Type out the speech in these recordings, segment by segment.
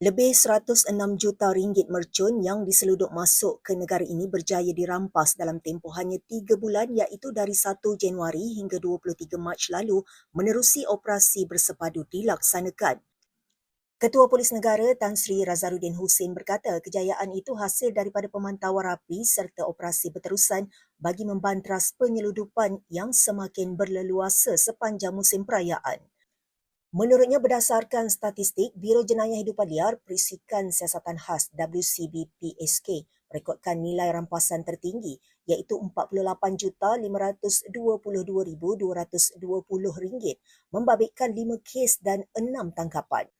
Lebih 106 juta ringgit mercun yang diseluduk masuk ke negara ini berjaya dirampas dalam tempoh hanya 3 bulan iaitu dari 1 Januari hingga 23 Mac lalu menerusi operasi bersepadu dilaksanakan. Ketua Polis Negara Tan Sri Razaruddin Hussein berkata kejayaan itu hasil daripada pemantauan rapi serta operasi berterusan bagi membantras penyeludupan yang semakin berleluasa sepanjang musim perayaan. Menurutnya berdasarkan statistik Biro Jenayah Hidupan Liar Perisikan Siasatan Khas WCB PSK merekodkan nilai rampasan tertinggi iaitu RM48,222,220 membabitkan 5 kes dan 6 tangkapan.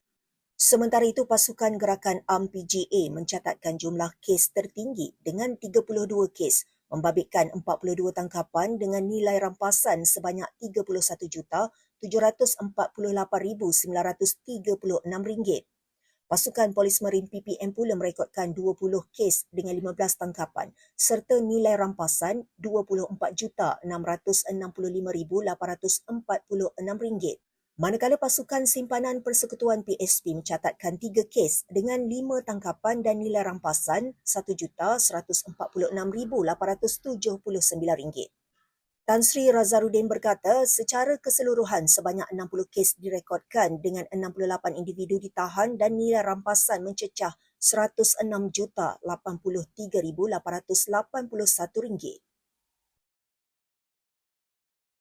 Sementara itu, pasukan gerakan AMPGA mencatatkan jumlah kes tertinggi dengan 32 kes membabitkan 42 tangkapan dengan nilai rampasan sebanyak RM317,48936. Pasukan Polis Marin PPM pula merekodkan 20 kes dengan 15 tangkapan serta nilai rampasan RM24,665,846 manakala pasukan simpanan persekutuan PSP mencatatkan tiga kes dengan lima tangkapan dan nilai rampasan RM1,146,879. Tan Sri Razaruddin berkata secara keseluruhan sebanyak 60 kes direkodkan dengan 68 individu ditahan dan nilai rampasan mencecah RM106,083,881.